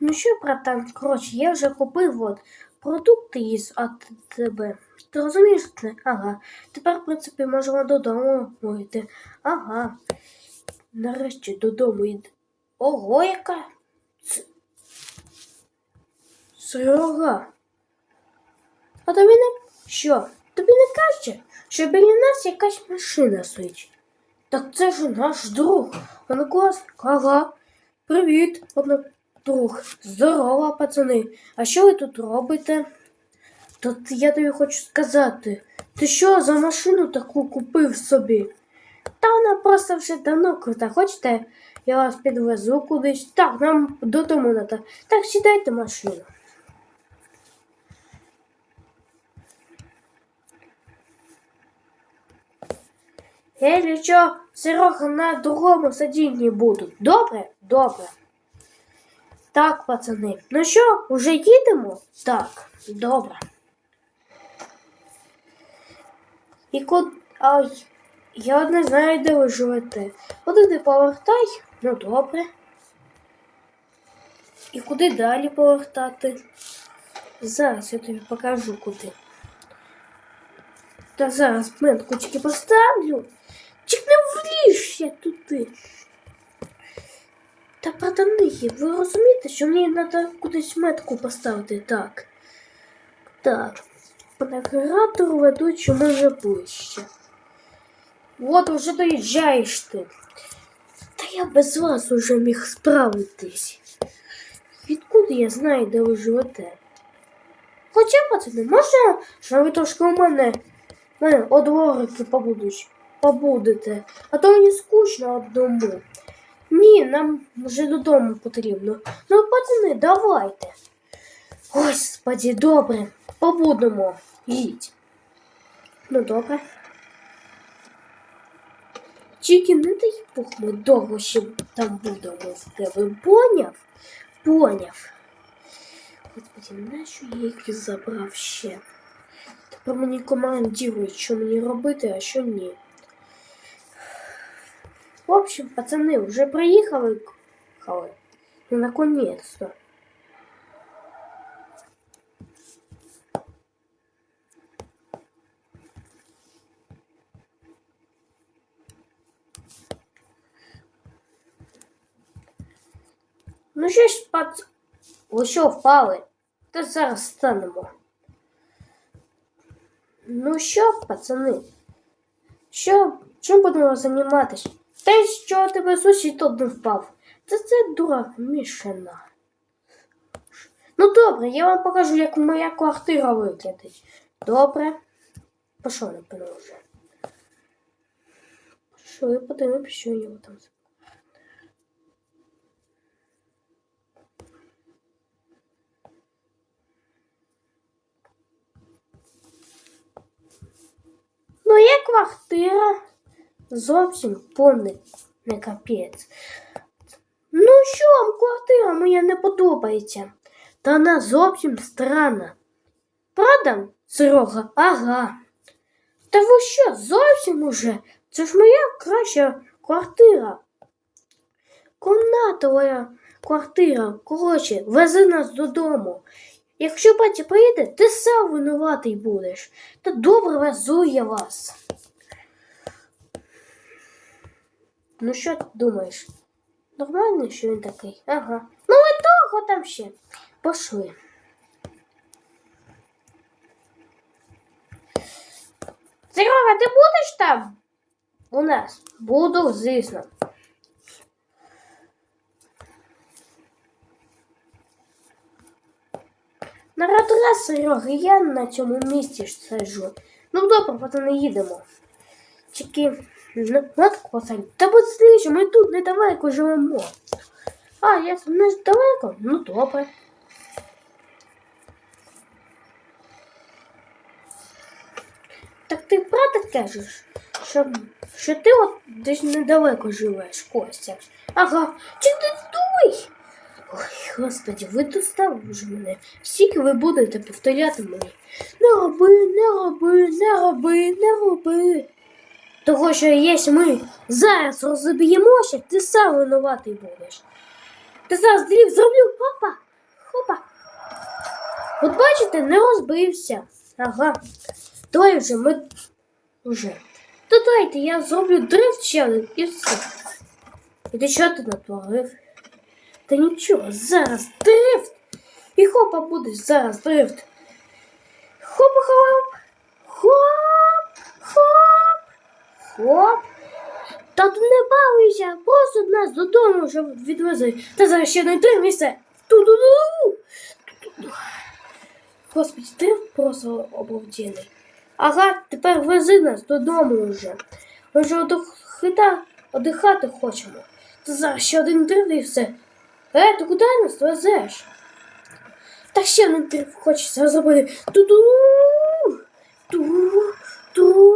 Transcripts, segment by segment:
Ну що, братан, коротше, я вже купив от продукти із АТБ. Ти розумієш? Ага. Тепер, в принципі, можемо додому йти. Ага. Нарешті додому йде. Ого, яка. Це... Серега. А тобі не. Що? Тобі не каже, що біля нас якась машина стоїть? Так це ж наш друг. Однокласник. Ага. Привіт, одно... друг. Здорово, пацани. А що ви тут робите? Тут я тобі хочу сказати. Ти що за машину таку купив собі? Та вона просто вже давно крута. Хочете, я вас підвезу кудись. Так, нам додому надо. Так, сідайте машину. Якщо що, Серега на другому сидінні будуть. Добре? Добре. Так, пацани. Ну що, уже їдемо? Так, добре. І куди. Ай, я не знаю, де ви живете. Куди ти повертай? Ну добре. І куди далі повертати? Зараз я тобі покажу куди. Та зараз метку тільки поставлю. Чик не влізь туди. Та братани, ви розумієте, що мені треба кудись метку поставити так. Так. По що може ближче. От уже доїжджаєш ти. Та я без вас уже міг справитись. Відкуди я знаю, де ви живете? Хоча, пацани, можна, що ви трошки у мене, мене у дворики побудуть, побудете, а то мені скучно одному. Ні, нам вже додому потрібно. Ну, пацани, давайте. Господі, добре, побудемо. Їдь. Ну, добре. Тільки не дай Бог, ми довго ще там будемо в тебе. Поняв? Поняв. Господи, нащо я їх забрав ще? Тепер мені командують, що мені робити, а що ні. В общем, пацани, вже приїхали. Хали. Ну, наконец-то. Ну що ж, пац... Ви що впали? Та зараз станемо. Ну що, пацани? Що, чим будемо займатися? Те, що тебе сусід один впав. Та це дурак мішана. Ну добре, я вам покажу, як моя квартира виглядить. Добре. Пішов, напевно, вже. Я подивимось, що у нього там. Ну, є квартира. Зовсім повний не капець. Ну що квартира моя не подобається? Та вона зовсім странна. Правда, Серега? Ага. Та ви що, зовсім уже? Це ж моя краща квартира. Комнатова квартира. Коротше, вези нас додому. Якщо батя приїде, ти сам винуватий будеш. Та добре везу я вас. Ну що ти думаєш? Нормально, що він такий? Ага. Ну і того там ще. Пошли. Серега, ти будеш там? У нас. Буду, звісно. На раз, Серега, я на цьому місці сиджу. Ну добре, пацани, їдемо. Тільки на- над посадь. Та будь слідчі, ми тут недалеко живемо. А, я не далеко? Ну добре. Так ти правда кажеш, що, що ти от десь недалеко живеш, Костя? Ага, чи ти думай? Ой, господи, ви достали вже мене. Скільки ви будете повторяти мені? Не роби, не роби, не роби, не роби. Того, що якщо ми зараз розіб'ємося, ти сам винуватий будеш. Ти зараз дрів зроблю, хопа, хопа. От бачите, не розбився. Ага. Давай вже ми вже. То дайте, я зроблю дрифт ще і все. І ти що ти натворив? Та нічого, зараз дрифт. І хопа буде зараз дрифт. Хопа хоп. Хоп. Хоп. Та тут не балуйся, просто нас додому вже відвези. Та зараз ще не місце. Ту-ду-ду. Господи, ти просто обалденний. Ага, тепер вези нас додому вже. Ми вже одихита, одихати хочемо. Та зараз ще один дрив і все. Е, ти куди нас везеш? Та ще один дрив хочеться зробити. Ту-ду. Ту, ту, ту.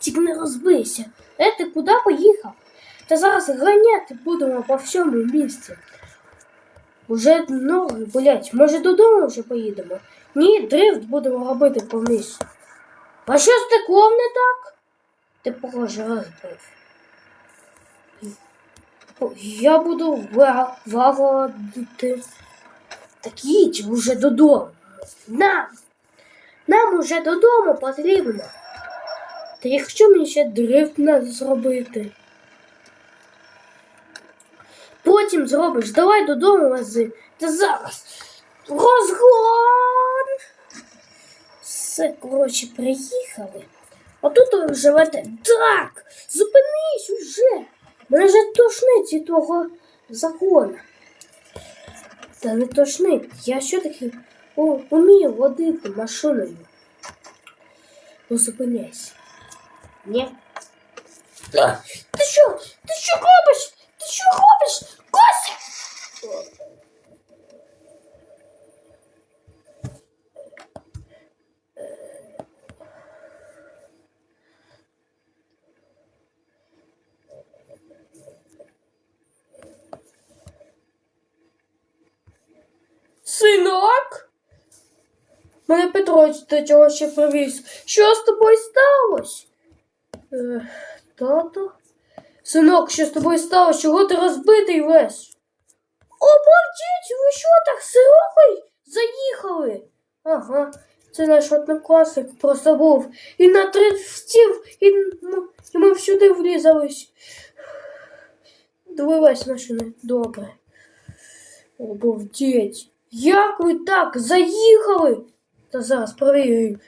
Тільки не розбийся. Е, ти куди поїхав? Та зараз ганяти будемо по всьому місці. Уже ноги болять. Може додому вже поїдемо? Ні, дрифт будемо робити по місцю. А що з теклом не так? Ти похоже розбив. Я буду ва- вагодити. Так їдь уже додому. Нам. Нам уже додому потрібно. Та якщо мені ще дрифт надо зробити. Потім зробиш, давай додому вези. Та зараз. Розгон. Все, коротше, приїхали. А тут ви живете. Так! Зупинись уже! Мене вже тошнить від твого закону. Та не тошнить. Я що таки умію водити машиною. Ну зупиняйся. Ні. Та, Ти що? Ти що робиш? Ти що робиш? Костя! Синок? Мене Петрович до чого ще привіз. Що з тобою сталося? Е, тато? Синок, що з тобою сталося? Чого ти розбитий весь? Обалдіть, ви що так сирогою заїхали? Ага, це наш однокласник просто був. І на три встів, і, ну, і ми всюди влізались. Дивилась машина, добре. Обалдеть. Як ви так заїхали? Та зараз перевірю.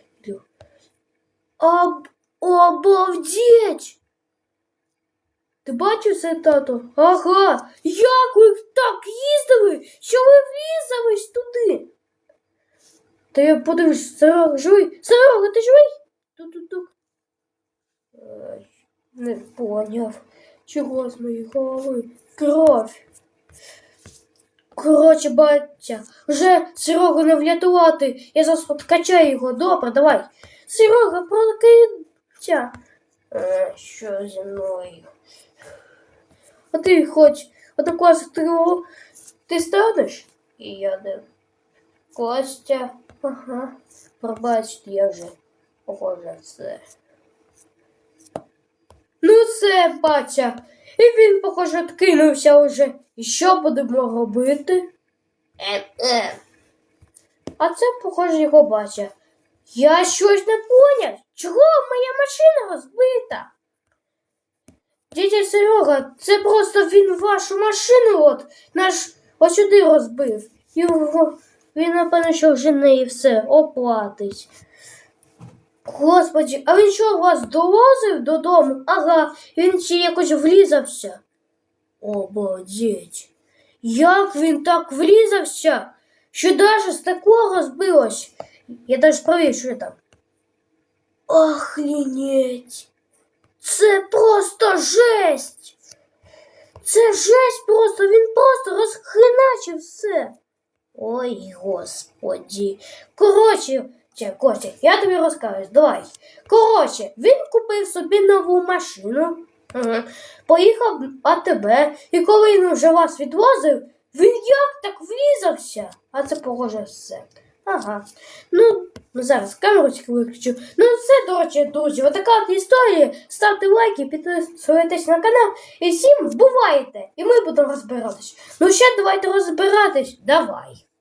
Об... Обалдеть! Ти бачив це, тато? Ага. Як ви так їздили, що ви влізались туди? Та я подивлюсь, Серега живий. Серега, ти живий? Тук-тук-тук. Не поняв. Чого з моєї голови? Кров. Коротше, батя, вже Серегу не врятувати. Я зараз откачаю його. Добре, давай. Серега, прокидься. Е, Що зі мною? А ти хоч ти його ти станеш? І я не. Костя. Ага. Пробачте, я вже похоже все. Ну все, батя. І він, похоже, откинувся вже. І що будемо робити? Е-е. А це, похоже, його батя. Я щось не поняв. Чого моя машина розбита? Дядя Серега, це просто він вашу машину от наш ось сюди розбив. Його він, напевно, що вже неї все оплатить. Господи, а він що вас довозив додому? Ага, він ще якось влізався. Обалдеть. Як він так врізався, що даже з такого збилось. Я даже провірю, що там. Охренеть. Це просто жесть. Це жесть просто, він просто розхреначив все. Ой, господі. Коротше, Костя, я тобі розкажу, давай. Коротше, він купив собі нову машину, ага, поїхав АТБ, і коли він вже вас відвозив, він як так врізався? А це похоже все. Ага. Ну, зараз камерочку виключу. Ну все, до речі, друзі, отака от історія. Ставте лайки, підписуйтесь на канал. І всім вбувайте! І ми будемо розбиратись. Ну ще давайте розбиратись. Давай.